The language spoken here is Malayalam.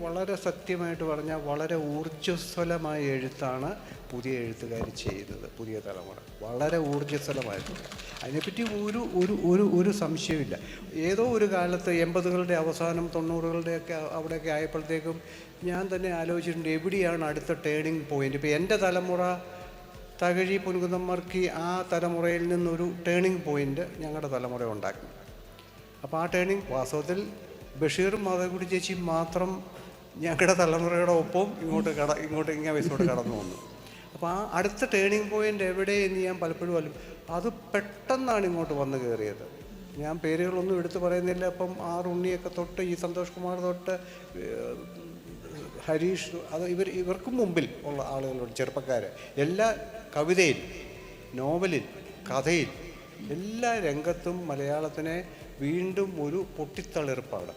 വളരെ സത്യമായിട്ട് പറഞ്ഞാൽ വളരെ ഊർജസ്വലമായ എഴുത്താണ് പുതിയ എഴുത്തുകാർ ചെയ്യുന്നത് പുതിയ തലമുറ. വളരെ ഊർജസ്വലമായിട്ടുണ്ട് അതിനെപ്പറ്റി ഒരു ഒരു ഒരു ഒരു സംശയമില്ല ഏതോ ഒരു കാലത്ത് എൺപതുകളുടെ അവസാനം തൊണ്ണൂറുകളുടെയൊക്കെ അവിടെയൊക്കെ ആയപ്പോഴത്തേക്കും ഞാൻ തന്നെ ആലോചിച്ചിട്ടുണ്ട് എവിടെയാണ് അടുത്ത ടേണിംഗ് പോയിന്റ് ഇപ്പോൾ എന്റെ തലമുറ തകഴി പുൻകുന്നമ്മർക്ക് ആ തലമുറയിൽ നിന്നൊരു ടേണിംഗ് പോയിന്റ് ഞങ്ങളുടെ തലമുറ ഉണ്ടാക്കി അപ്പോൾ ആ ടേണിംഗ് വാസ്തവത്തിൽ ബഷീറും മാധവക്കുടി ചേച്ചിയും മാത്രം ഞങ്ങളുടെ തലമുറയുടെ ഒപ്പം ഇങ്ങോട്ട് കട ഇങ്ങോട്ട് ഇങ്ങനെ വയസ്സോട് കടന്നു വന്നു. അപ്പോൾ ആ അടുത്ത ടേണിംഗ് പോയിന്റ് എവിടെ എന്ന് ഞാൻ പലപ്പോഴും അല്ല അത് പെട്ടെന്നാണ് ഇങ്ങോട്ട് വന്നു കയറിയത് ഞാൻ പേരുകളൊന്നും എടുത്തു പറയുന്നില്ല. അപ്പം ആർ ഉണ്ണിയൊക്കെ തൊട്ട് ഈ സന്തോഷ് കുമാർ തൊട്ട് ഹരീഷ് അത് ഇവർ ഇവർക്കും മുമ്പിൽ ഉള്ള ആളുകളുണ്ട് ചെറുപ്പക്കാർ എല്ലാ കവിതയിൽ നോവലിൽ കഥയിൽ എല്ലാ രംഗത്തും മലയാളത്തിനെ വീണ്ടും ഒരു പൊട്ടിത്തളിർപ്പാണ്.